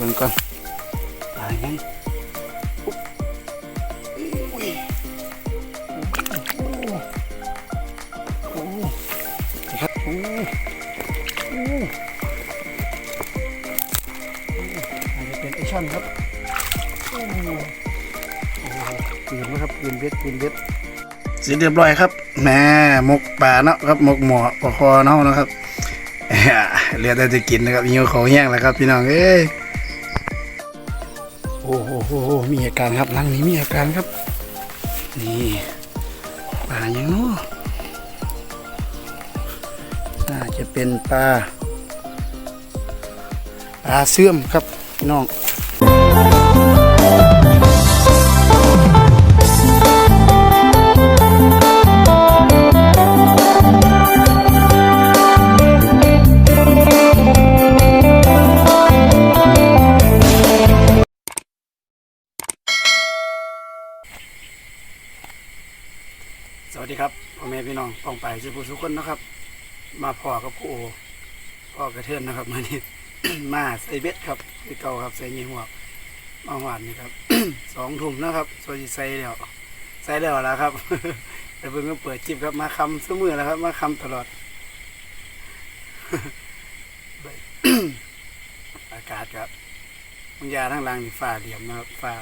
บิ่งก่อนตายไงอุ๊บอุ้ยโอ้โอ้ครับโอ้โอ้อาจจะเป็นไอช่นครับ โอ้โหโอ้โหปืนนะครับปืนเบ็ดปืนเบ็ดเสร็จเรียบร้อยครับแหม่หมกป่าเนาะครับหมกหมอปลาคอเนาะนะครับเหลือแต่จะกินนะครับหิวเขาแห้งแล้วครับพี่น้องเอ้ย มีอาการครับหลังนี้มีอาการครับ นี่ปลาอย่างนู้น่าจะเป็นปลาปลาเสื่อมครับน้อง สุภูสุคนนะครับ มาพ่อกับครูโอพ่อกระเทือนนะครับมานี่มาใส่เบ็ดครับคือเก่าครับใส่ยี่หัวมาหวานนี่ครับสองถุงนะครับโซจิใส่แล้วใส่แล้วแล้วครับแต่เพิ่งก็เปิดจิบครับมาคำเสมอแล้วครับ มาคำตลอด อากาศครับบางยาทั้งล่างนี่ฟ้าเหลี่ยมนะครับฟ้า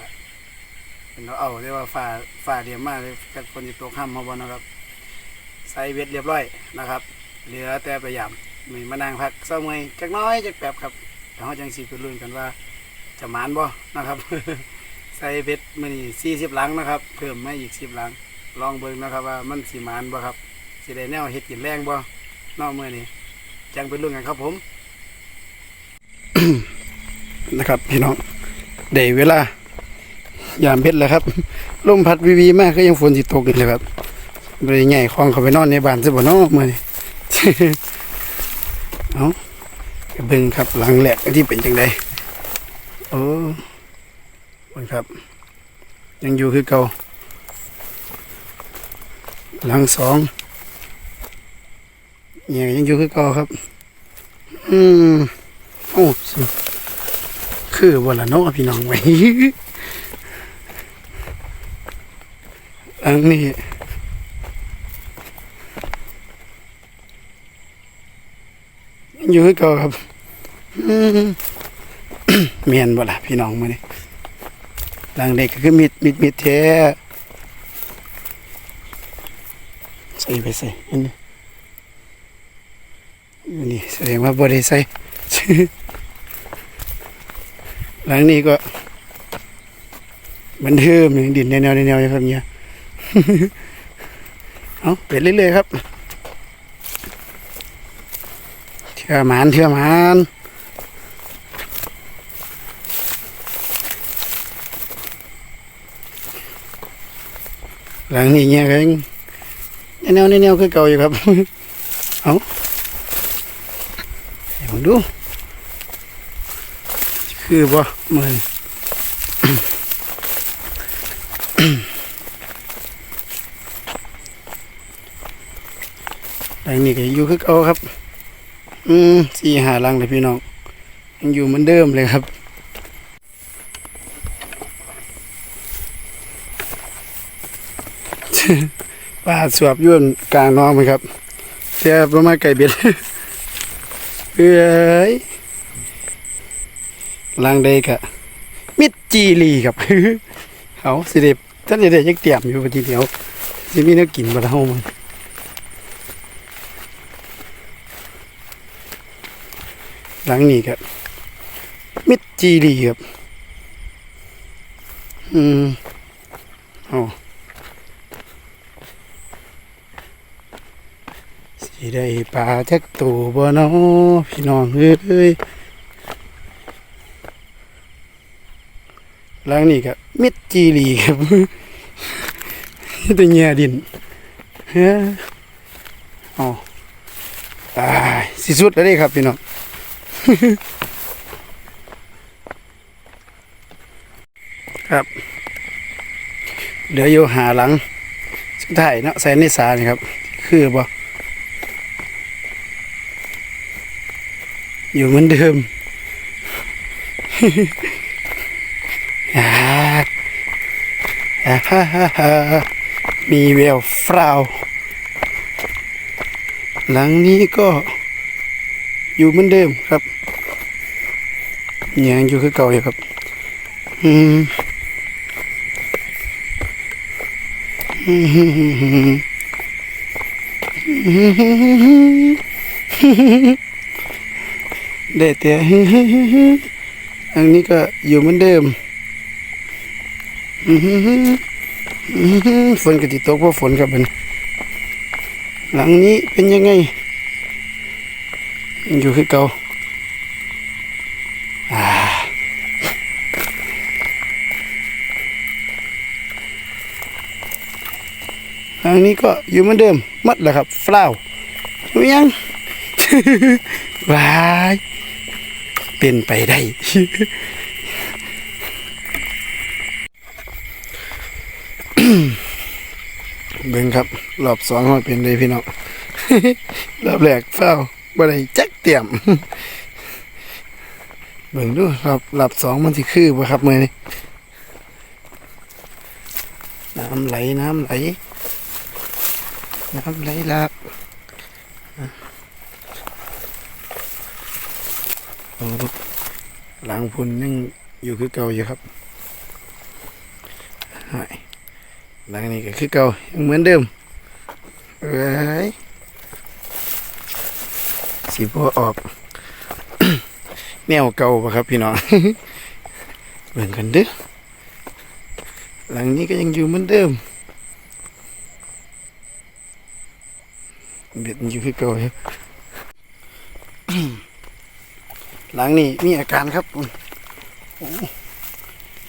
เป็นเราเอาเรียกว่าฟ้าฟ้าเหลี่ยมมากเลยกับคนจะตกข้ามมาบนนะครับ ใส่เบ็ดเรียบร้อยนะครับ เหลือแต่พยายามมีมานั่งพักเศร้าเมยจักน้อยจักแปบครับแต่เขาจังสีไปลุ้นกันว่าจะหมานบ่นะครับ ใส่เบ็ดมือนี่สี่สิบลังนะครับ เพิ่มมาอีกสิบลัง ลองเบิ่งนะครับว่ามันสีมานบ่ครับสิได้แนวเฮ็ดกินแรงบ่นอกมือนี้จังไปลุ้นกันครับผมนะครับพี่น้องได้เวลายามเบ็ดแล้วครับลมพัดวีวีมากก็ยังฝนสิตกอีกเลยครับ บริใหญ่คลองเขาไปนอนในบ้านซะบ่เนาะมื้อนี้เอาไปเบิ่งครับหลังแหลกที่เป็นจังไดโอ้บครับ ยังอยู่คือเก่าหลังสองเนี่ยยังอยู่คือเก่าครับ อืมโอ้สิคือบ่ละเนาะพี่น้องไว้หลังนี้ อยู่คือเก่าครับเมียนบ่ล่ะพี่น้องมานี่หลังเด็กก็คือมิดมิดมิดแท้ใส่ไปใส่อันนี้อยู่นี่แสดงว่าบ่ได้ใส่หลังนี้ก็มันเทิมอย่างดินแนวๆแนวๆครับเนี่ยเอาไปเรื่อยๆครับ เชื่อมานเชื่อมานหลังนี้เงี้ยกันแนวแนวคือเก่าอยู่ครับ เอาเดี๋ยวดู คือบ่มือนหลังนี้ก็อยู่คือเก่าครับ อืมสี่หาลังเลยพี่น้องยังอยู่เหมือนเดิมเลยครับ ปลาสวบยุ่นกลางน้องไหมครับเสียประมาณไก่เบ็ดเอ้ยลังใดกะมิดจีรีครับเอาสิเด็บท่านจะได้ยังเตรียมอยู่พอดีเดียวสิมีนื้อกินบ่ละเฮามัน หลังนี้ครับมิดจีดีครับอืมโอ้สีได้ปลาจักตัวบ่เนาะพี่น้องเอ้ยหลังนี้ครับมิดจีรีครับตัวเงียดินเฮ้ออ๋อตายสิสุดแล้วด้ครับพี่น้อง ครับเหลืออยู่หาหลังสุดท้ายเนาะแสนนิสานี่ครับ คือบ่อยู่เหมือนเดิมอ่าอ่าฮ่าฮ่าฮ่ามีแววฟราว หลังนี้ก็อยู่เหมือนเดิมครับ ยังอยู่คือเก่าอยู่ครับ อืมอืมได้แต่อันนี้ก็อยู่เหมือนเดิมฝนก็ติตกเพราะฝนครับมันหลังนี้เป็นยังไง อยู่คือเก่าทาง นี้ก็อยู่เหมือนเดิมมัดแหละครับฟลาวยู่ยังวายเป็นไปได้เบิ่งครับรอบสองมันเป็นเลยพี่น้องรอบแรกเฝ้าบ่ได้จักเตรียมเบิ่งดูรอบรอบสองมันสิคือบ่ครับมือนี้น้ำไหลน้ำไหล น้ำไหลหลากอะโอ้หลังพุ่นยังอยู่คือเก่าอยู่ครับหายหลังนี้ก็คือเก่ายังเหมือนเดิมเอ้ยสีบัวออก แนวเก่าปะครับพี่น้องเหมือนกันเด้อหลังนี้ก็ยังอยู่เหมือนเดิม เบ็ดอยู่ที่เก่าหลังนี้มีอาการครับโอ้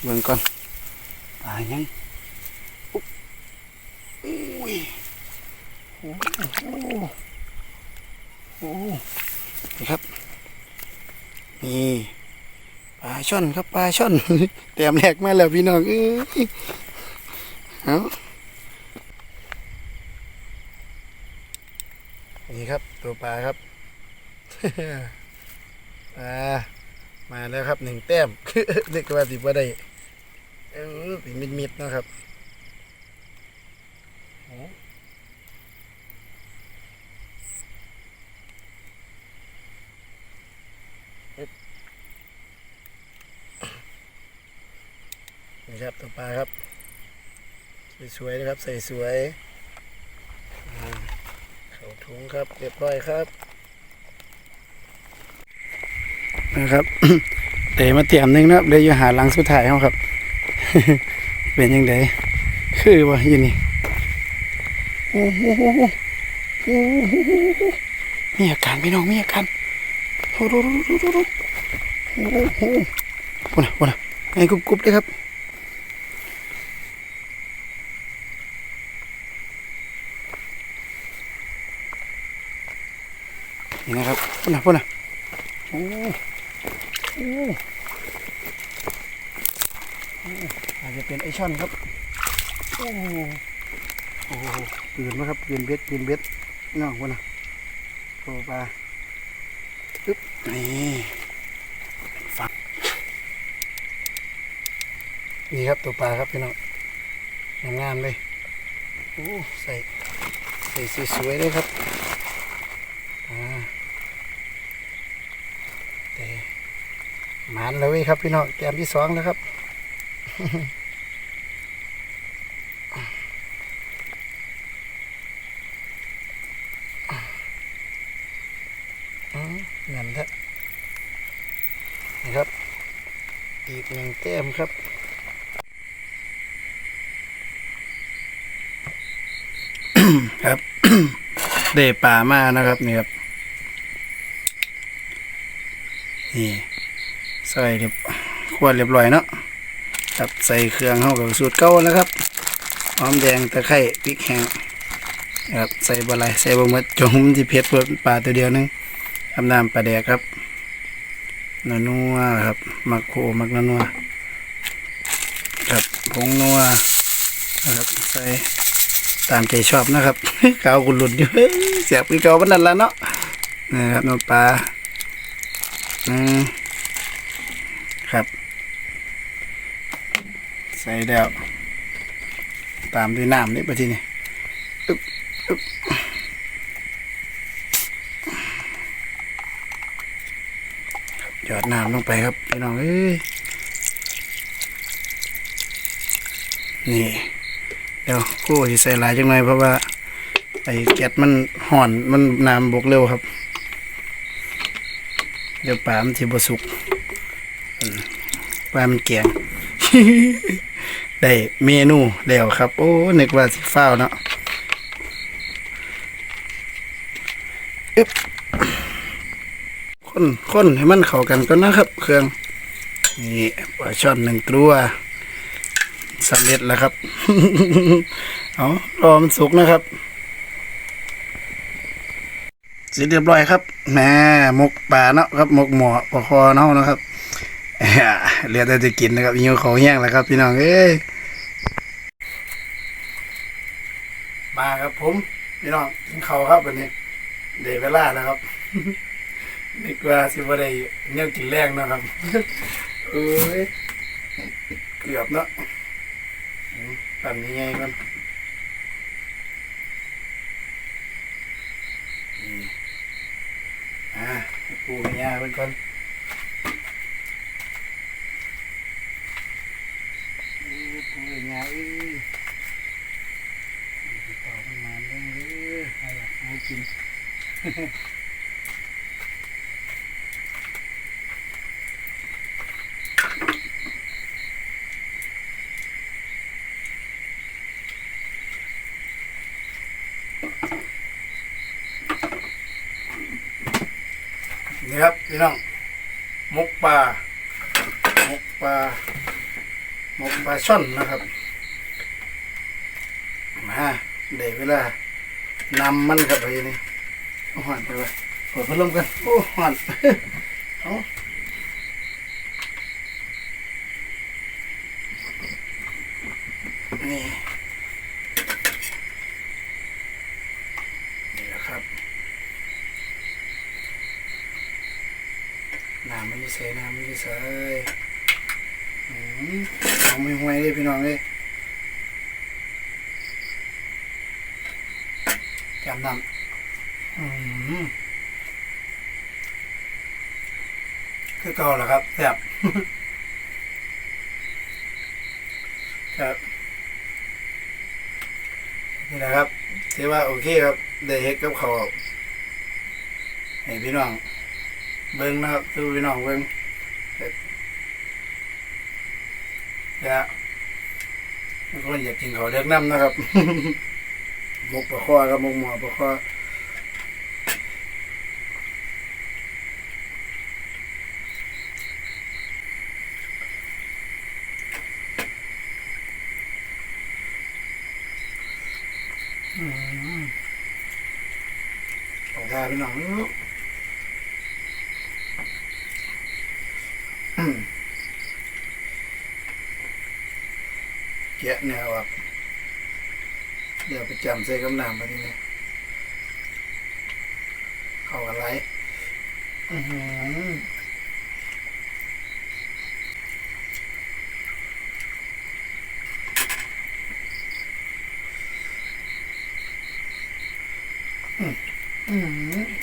เบิ่งก่อนตายยังอุ้ยโอ้โหโอ้นี่ครับนี่ปลาช่อนครับปลาช่อนเตรียมแหลกมาแล้วพี่น้องเอ้ยเอา นี่ครับตัวปลาครับปลามาแล้วครับหนึ่งแต้มเด็กว่าสิบ่ได้เออเป็นมิดๆนะครับโอ้นี่ครับตัวปลาครับ สวยๆนะครับใส่สวย ถุงครับเรียบร้อยครับนะครับเตะมาเตรียมหนึงนะเดี๋ยวอยู่หาหลังสุดท้ายเขาครับ เป็นยังไงคือว่าอยู่นี่โอ้โหโอ้โหมีอาการพี่น้องมีอาการโอ้โหโอ้โหโอ้โหโอ้โหปุ่นนะปุ่นนะไอ้กรุบๆเลยครับนี่นะครับ พุ่นนะพุ่นนะโอ้โอ้โอ้อาจจะเป็นไอช่อนครับ โอ้โหโอ้โหปืนมาครับปืนเบ็ดปืนเบ็ดน้องพุ่นนะโอ้ปลาปึ๊บนี่ฟังนี่ครับตัวปลาครับพี่น้องงามๆเลยโอ้ใส่ใส่สวยๆเลยครับ อ่าแต่ห มานแล้วเว้ยครับพี่น้องแกมที่สองแล้วครับเงินแท้นะครับ อีกหนึ่งแต้มครับครับได้ปลามานะครับนี่ครับ นี่ ส่เรียบขวดเรียบร้อยเนาะครับใส่เครื่องเข้ากับสูตรเก่าแล้วครับหอมแดงตะไคร้พริกแห้งนะครับใส่บะไรใส่บะหมดจงมันที่เผ็ดเพิ่มปลาตัวเดียวนึงทำน้ำปลาแดกครับนัวนัวครับมักโคมักนัวนัวครับผงนัวนะครับใส่ตามใจชอบนะครับเกากุหลุดอยู่เสียบคือเกาบันนั้นละเนาะนะครับน้ำปลาอืมค ครับ ใส่แล้ว ตามด้วยน้ำนี่ไปทีนี้อึ๊บอึ๊บหยอดน้ำลงไปครับพี่น้องเอ้ยนี่เดี๋ยวกู้ที่ใส่หลายจังหน่อยเพราะว่า ไอ้แก๊สมันห่อนมันน้ำบกเร็วครับ เดี๋ยวปลามันที่บสุกอืมปลามันแกง ได้เมนูแล้วครับ โอ้นึกว่าสิฟ้าวเนาะอึ๊บคนคนให้มันเข้ากันก็นนะครับ เครื่อง นี่ปลาช่อนหนึ่งตัวสำเร็จแล้วครับ เอารอมันสุกนะครับเสร็จเรียบร้อยครับแหม่หมกป่าเนาะครับหมกหมอปลาคอเนาะนะครับ เหลือแต่จะกินนะครับหิวเขาแห้งแล้วครับ พี่น้องเอ้ยมาครับผม พี่น้องกินข้าครับวันนี้เดเวลาแล้วครับนึกว่าสิบ่ได้เนี่ยกินแรงนะครับเอ้ยเกือบเนาะปั่นยังไงก่อนอ่าปูให้ยเพิ่นก่อน โอ้ปูให้ยาเอ้ยติดต่อมันมาเรื่องเลยให้อยากให้กิน นี่ครับพี่น้องหมกปลาหมกปลาหมกปลาช่อนนะครับมาได้เวลานำมันครับไปนี่ หอนไปไว้เปิดพัดลมกัน โอ้หอนเอานี่นี่แหละครับน้ำไมันจะใส่น้ำไมันจะใส่อืมเอาไม่ห่วยเลยพี่น้องเลยจำน้ำอืมคือเก่าแหละครับแซ่บครับนี่แหละครับถือว่าโอเคครับ ได้เฮ็ดกับเขาให้พี่น้อง เบิ้งนะครับดูพี่น้องเบิ้งแล้วบางคนอยากกินเขาวเด็กน้ำนะครับหมกปลาข้อครับหมกหมอปลาข้อมขอทา พี่น้องลูกแกะแนวอะเดี๋ยวไปจำใส่กำน้ำมาที่นี่เข้ากันไรอือหือมอืม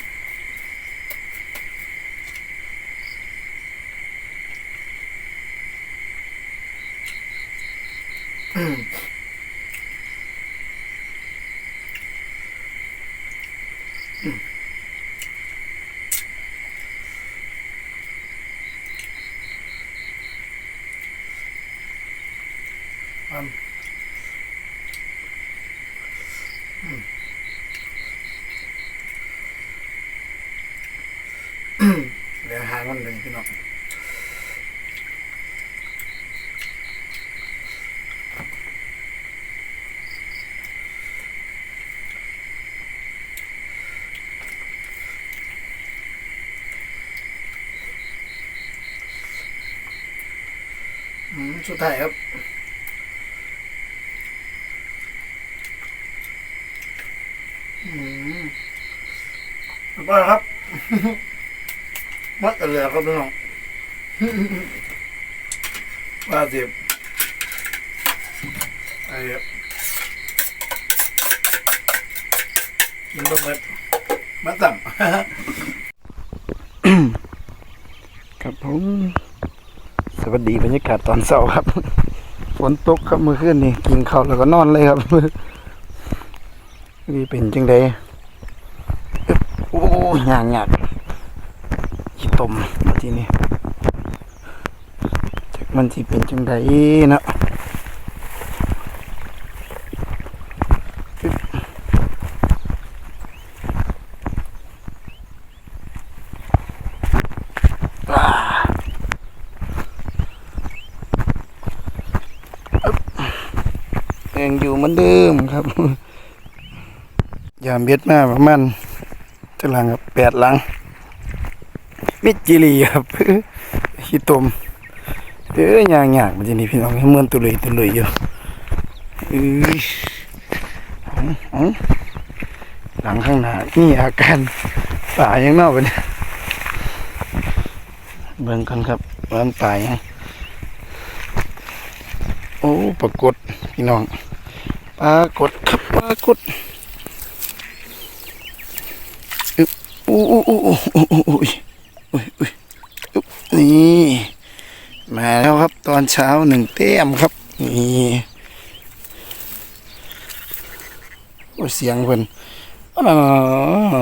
อืมอืมอืมอืมเดี๋ยวหาง มันเลยพี่น้องสุดท้ายครับอืมเรียบร้อยครับ มัดกันเลยครับพี่น้องว่าสิบไอ้กินบ่หมดมาต่ำครับผม สวัสดีบรรยากาศตอนเช้าครับ ฝนตกครับเมื่อคืนนี่กินข้าวแล้วก็นอนเลยครับนี่เป็นจังไดอึ๊บโอ้ยยากยาก ตมมาที่นี่จากมันสิเป็นจังไดเนาะยังอยู่เหมือนเดิมครับ ยามเบ็ดมาประมาณเท่าหลังครับแปดหลัง มิดจิรีครับขี้ตมเอ้ยยางยากมันจะนี่พี่น้องเหมือนตุลุยตุลุยอยู่อ้ออ๋อหลังข้างหน้านี่อาการป่ายังเนอกไปเนี่ยเบิ่งกันครับว่ามันป่ายังโอ้ปรากฏพี่น้องปรากฏครับปรากฏอู้อู้อู้อู้อู้อู้ อุ้ยอุ้ยนี่มาแล้วครับตอนเช้าหนึ่งเต้มครับนี่โอ้เสียงเพิ่นอ๋อ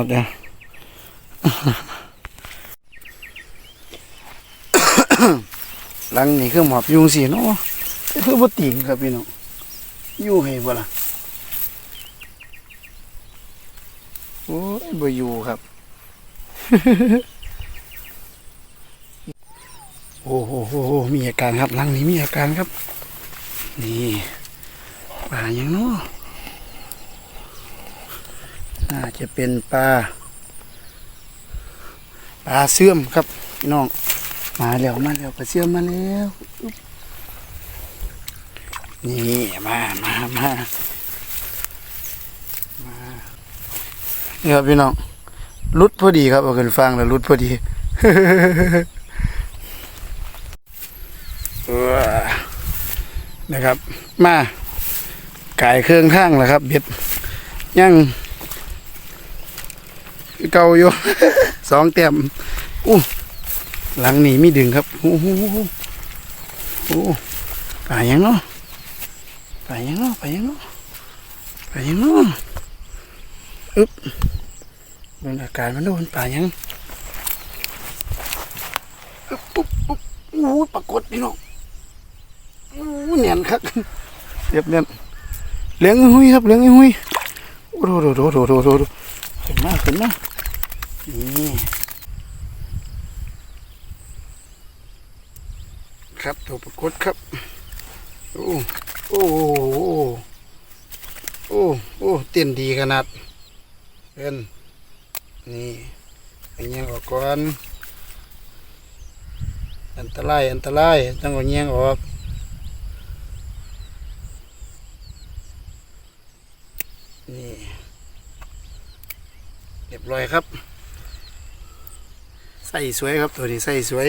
เดี๋ยวหลังนี่คือหมอบยุงสิเนาะคือบ่ติงครับพี่น้องอยู่ให้บ่ล่ะโอ้ยบ่อยู่ครับ โอ้โหมีอาการครับลังนี้มีอาการครับ นี่ปลาอย่างนาะน่าจะเป็นปลาปลาเสื่อมครับพี่น้องมาแล้วมาแล้วปลาเสื่อมมาแล้วนี่มามามามานี่ครับพี่น้องรุดพอดีครับเอาขึ้นฟังแล้วรุดพอดี นะครับ มาไก่เครื่องข้างแล้วครับ เบ็ดยังเก่าอยู่ สองเต็มอู้หลังนี้มีดึงครับโอ้โหโอ้ปายังเนาะปายังเนาะปายังเนาะปายังเนาะอึ๊บบรรยากาศมันโดนป่ายังอุ๊บอุ๊บอุ๊บโอ้ปรากฏพี่น้อง อ้ยเนียนครับเรียบเนียนเลี้ยงหุยครับเลี้ยงหุยโอ้โหโดโดโดโดโดโดขึ้นมาขึ้นมากนี่ครับตัวปรากฏครับโอ้โอ้โอ้โอ้โอ้เต้นดีขนาดเป็นนี่อันเงี้ออกก่อนอันตรายอันตรายต้องเอาเงี้ยงออก นี่ เรียบร้อยครับใส่สวยครับตัวนี้ใส่สวย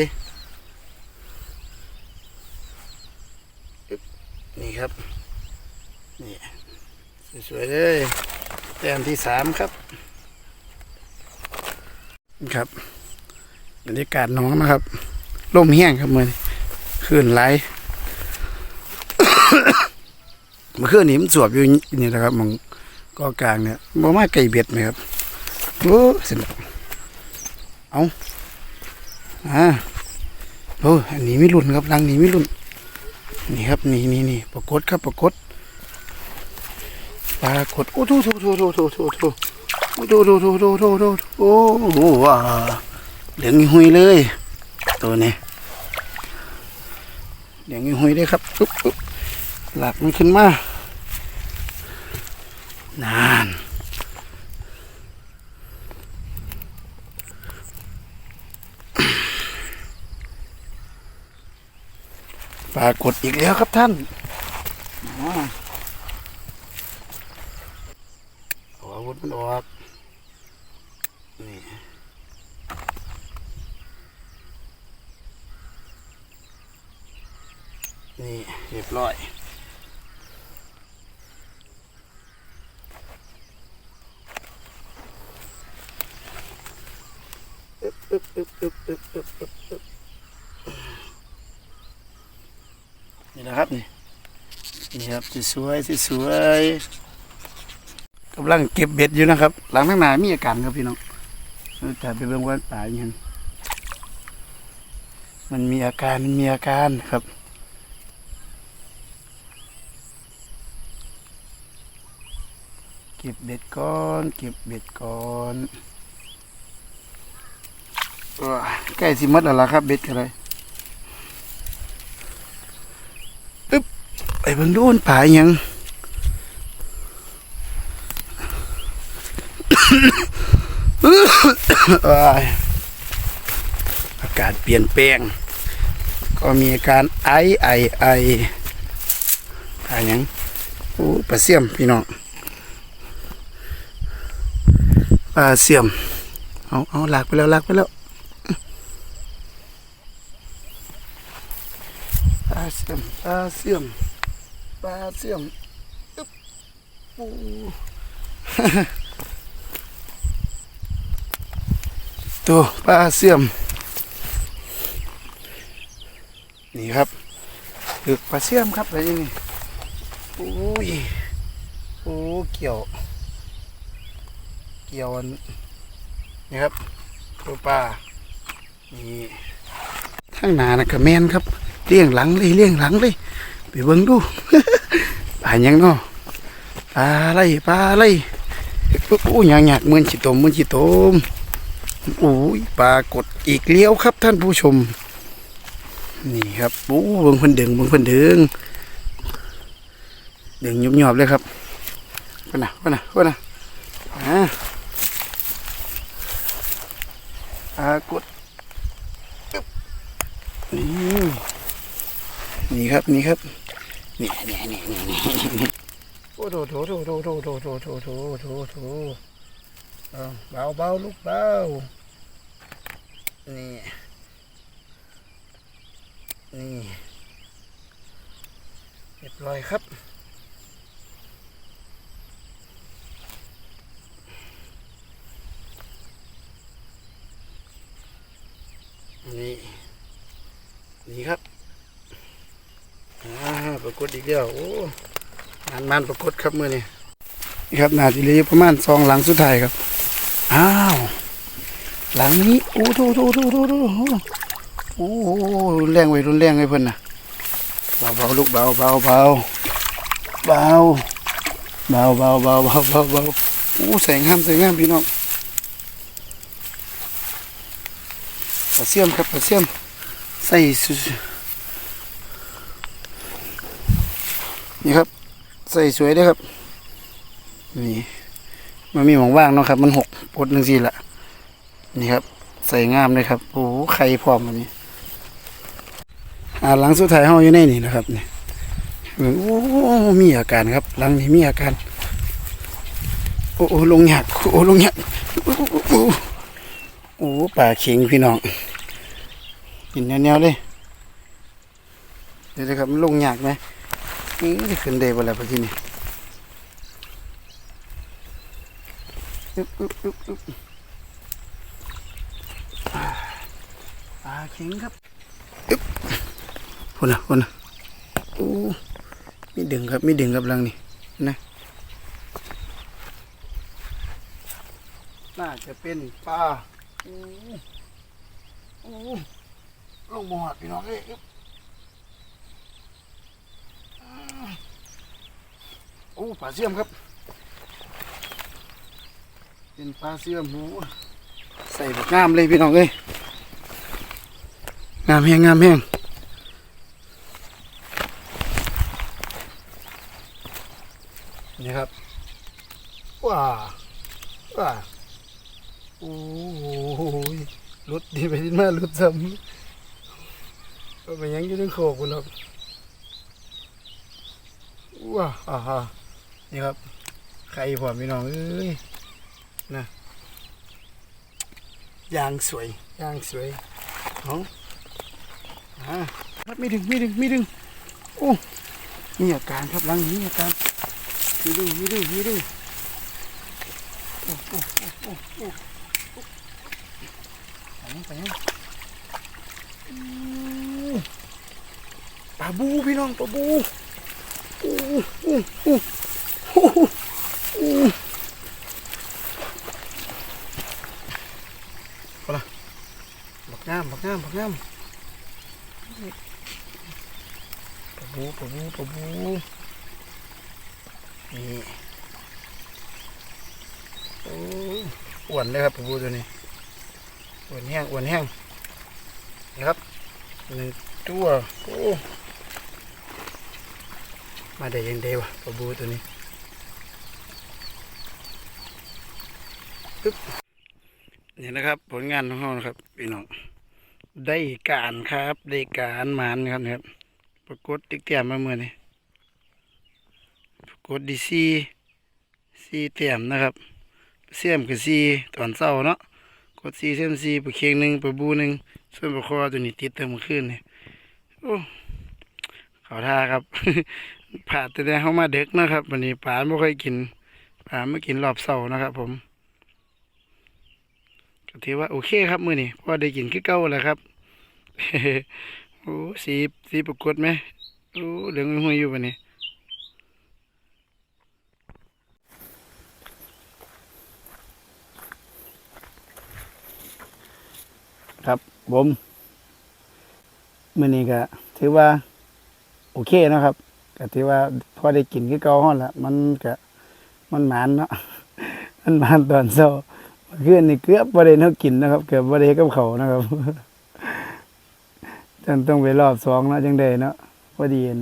นี่ครับ นี่สวยๆเลยแต้มที่สามครับ ครับบรรยากาศน้องนะครับลมแห้งครับมือนี้คลื่นไหลเมื่อคืนนี้มันสวบอยู่นี่นะครับมองกอกลางเนี่ยบ่มาไก่เบ็ดไหมครับ โอ้สนุกเอาอ่าโอ้อันนี้ไม่รุ่นครับรังนี้ไม่รุ่น นี่ครับนี่นี่นี่ปรากฏครับปรากฏปรากฏโอ้โถโถโถโถโถโถโถดูดูดูดูดูดูโอ้โหว้าเหลืองหุยเลย ตัวนี้เหลืองหุยเลยครับปุ๊บปุ๊บหลักมันขึ้นมานาน ปรากฏอีกแล้วครับท่านอ๋อเอาอาวุธมันออกนี่นี่เรียบร้อยอึ๊บอึ๊บอึ๊บอึ๊บอึ๊บอึ๊บอึ๊บอึ๊บ นี่นะครับนี่นี่ครับสวยสวยกำลังเก็บเบ็ดอยู่นะครับ หลังทั้งหนามีอาการครับพี่น้องแต่ไปเบิ่งว่าป่าอย่างมันมีอาการมันมีอาการครับเก็บเบ็ดก่อนเก็บเบ็ดก่อนเอ้อใกล้สิหมดแล้วล่ะครับเบ็ดกันเลยปึ๊บ ไปเบิ่งดูนป่ายังอายอากาศเปลี่ยนแปลง ก็มีอาการไอไอไออะไรยังโอ้ปลาเสี่ยมพี่น้องปลาเสี่ยม เอาเอาลากไปแล้วลากไปแล้วปลาเสี่ยมปลาเสี่ยม ปลาเสี่ยมอึ๊บโอ้ตัวปลาเสี่ยมนี่ครับถึกปลาเสี่ยมครับอะไรนี่โอ้ยโอ้เกี่ยว เกี่ยวอันนี่ครับตัวปลานี่ข้างหน้านะกระแมนครับเลี้ยงหลังเลยเลี้ยงหลังเลย ไปเบิ่งดู ปลาหยังเนาะปลาอะไรปลาอะไรโอ้ยหยากเหมือนจิตมเหมือนจิตมโอ้ยปลากดอีกเลี้ยวครับท่านผู้ชม นี่ครับโอ้เบิ่งเพิ่นดึงเบิ่งเพิ่นดึงดึงยุบหยอบเลยครับเพิ่นน่ะเพิ่นน่ะเพิ่นน่ะอ่าอากดนี่นี่ครับ นี่ครับ เนี่ยเนี่นี่นี่นี่นี่โอ้โถโถโถโถโถโถโถโถโถโถโถเอาเบาเบาลูกเบานี่นี่เรียบร้อยครับนี่นี่ครับ กฏอีกแล้วโอ้งานมันปรากฏครับมือนี่นี่ครับนาทีเลยประมาณสองหลังสุดท้ายครับ อ้าว หลังนี้ โอ้โถโถโถโถโถโอ้โหรุนแรงไว้รุนแรงไว้เพิ่นน่ะเบาเบาลูกเบาเบาเบาเบาเบาเบาเบาเบาเบาเบาโอ้แสงงามแสงงามพี่น้องปลาเสี่ยมครับปลาเสี่ยมใส่ นี่ครับ ใส่สวยด้อครับ นี่ มันมีหมองว่างเนาะครับ มันหกปดหนึ่งสี่ละนี่ครับ ใส่งามเลยครับ โอ้ไข่พร้อมอันนี้อ่าหลังสุดท้ายเฮาอยู่ในนี่นะครับนี่โอ้มีอาการครับ หลังนี้มีอาการ โอ้ลงหยักโอ้ลงหยักโอ้ป่าเข็งพี่น้องกินแนวๆเลยเดี๋ยวครับมันลงหยักไหม นี่ขึ้นได้บ่แล้วปะที่นี่อึ๊บอึ๊บอึ๊บอึ๊บปลาเข็งครับอึ๊บพุ่นนะพุ่นนะโอ้มีดึงครับมีดึงกับรังนี่นะน่าจะเป็นปลาโอ้โอ้ลงหมอดพี่น้องเอ้ย โอ้ปลาเสี่ยมครับ เป็นปลาเสี่ยมหูใส่แบบงามเลยพี่น้องเอ้ยงามแห้งงามแห้งนี่ครับว้าว้าโอ้ยรถดีไปดินมารถซ้ำก็ไปยังอยู่ในโคกุณครับ ว้าอ่าฮะนี่ครับไข่พร้อมพี่น้องเอ้ยนะยางสวยยางสวยเอาอ่าครับม่ดึงม่ดึงม่ดึงโอ้มีอาการครับหลังนี้มีอาการยีดื้อยีดื้อยีดื้อโอ้โอ้โอ้โอ้โอ้ไปยังไปยังอู้ปลาบูพี่น้องปลาบู อู้อู้อู้อู้อู้เอาล่ะบักงามบักงามบักงามปะบูปะบูปะบูนี่โอ้อ้วนเลยครับปะบูตัวนี้อ้วนแห้งอ้วนแห้งนะครับหนึ่งตัวโอ้ มาได้ยังเดียวะปะบูตัวนี้ปึ๊บนี่นะครับ ผลงานของเรานะครับพี่น้องได้การครับได้การหมานครับนะครับปรากฏติ๊กเตียมมาเมื่อนี้ปรากฏดีซีซีเตียมนะครับเสียมคือซีตอนเศร้าเนาะกดซีเสียมซีปลาเคียงหนึ่งปลาบูหนึ่งส่วนปลาคอตัวนี้ติดเติมขึ้นนี่โอ้ขาท่าครับ ผ่าแต่ได้เข้ามาเด็กนะครับวันนี้ป่าไม่ค่อยกินป่าไม่กินรอบเสานะครับ ผมก็ถือว่าโอเคครับมือนี้พอได้กินคือเก่าแล้วครับโอ้สีสีปรากฏไหมโอ้เหลืองหุยอยู่ปะนี่ครับผมมือนี้ก็ถือว่า โอเคนะครับ ก็ถือว่าพอได้กินคือเก่าฮ้อนละมันก็มันหมานเนาะมันหมานตอนเช้าเมื่อคืนนี่เกือบบ่ได้เนากินนะครับ เกือบบ่ได้เฮ็ดกับเขานะครับจันต้องไปรอบสองเนาะจังได้เนาะพอดีเห็น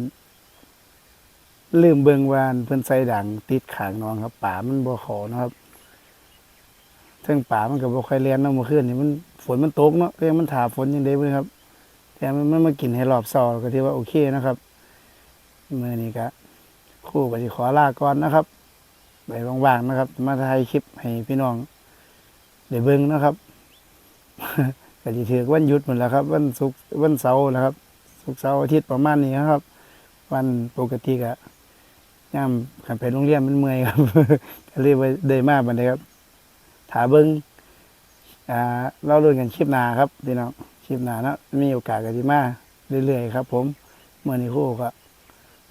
ลืมเบิงวานเพิ่นใส่ดังติดขางน้องครับป่ามันบ่เขอนะครับเทิงป่ามันก็บ่ค่อยเลียนเนาะเมื่อคืนนี่มันฝนมันตกเนาะก็ยังมันถาฝนยังได้เบิ่ครับ แต่มันมันมากินให้รอบสอก็ถือว่าโอเคนะครับ มื้อนี้ก็คู่ก็สิขอลาก่อนนะครับไปว่างๆนะครับ มาถ่ายคลิปให้พี่น้องได้เบิ่งนะครับก็จะถือวันหยุดหมดแล้วครับ วันศุกร์วันเสาร์นะครับศุกร์เสาร์อาทิตย์ประมาณนี้ครับ วันปกติก็ย่ามขันไปโรงเรียนมันเมื่อยครับก็เลยไปเดยมาบันไดครับถาเบิงอ่าเราเรื่องกันคลิปนาครับพี่น้องคลิปนาเนาะมีโอกาสกันที่มาเรื่อยๆครับ ผมเมื่อนี้คู่ก็